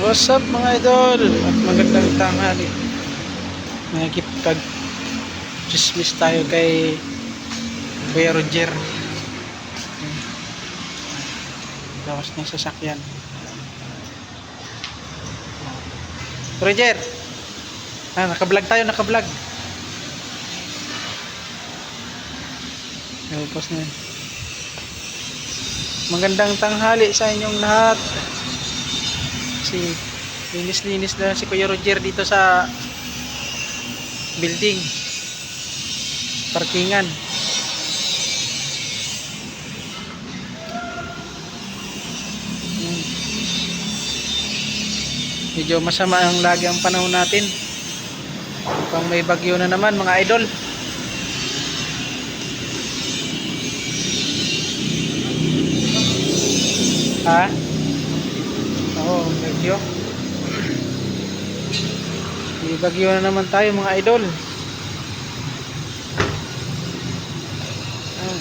What's up mga idol? At magandang tanghali. Nakikipag chismis tayo kay Kuya Roger. Lawas ng sasakyan. Roger! Ah, nakablog tayo, nakablog. Tapos na yun. Magandang tanghali sa inyong lahat. Si linis-linis na si Kuya Roger dito sa building. Parkingan. Hmm. Medyo masama ang lagi ang panahon natin. Pang may bagyo na naman mga idol. Ha? Oo, bagyo. May bagyo na naman tayo mga idol. Ah,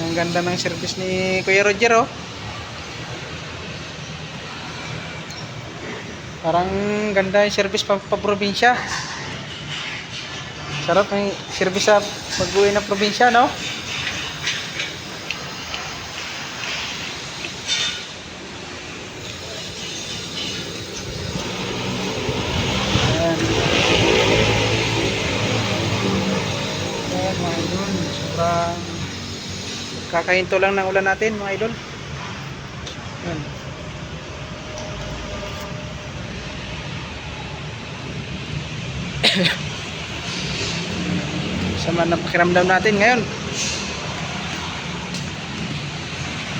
ang ganda ng service ni Kuya Roger oh. Parang ganda yung service pa, pa probinsya. Sarap ng service sa pag-uwi ng probinsya, no? Kakahinto lang ng ulan natin, mga idol. Ayan. Sama na pakiramdam natin ngayon.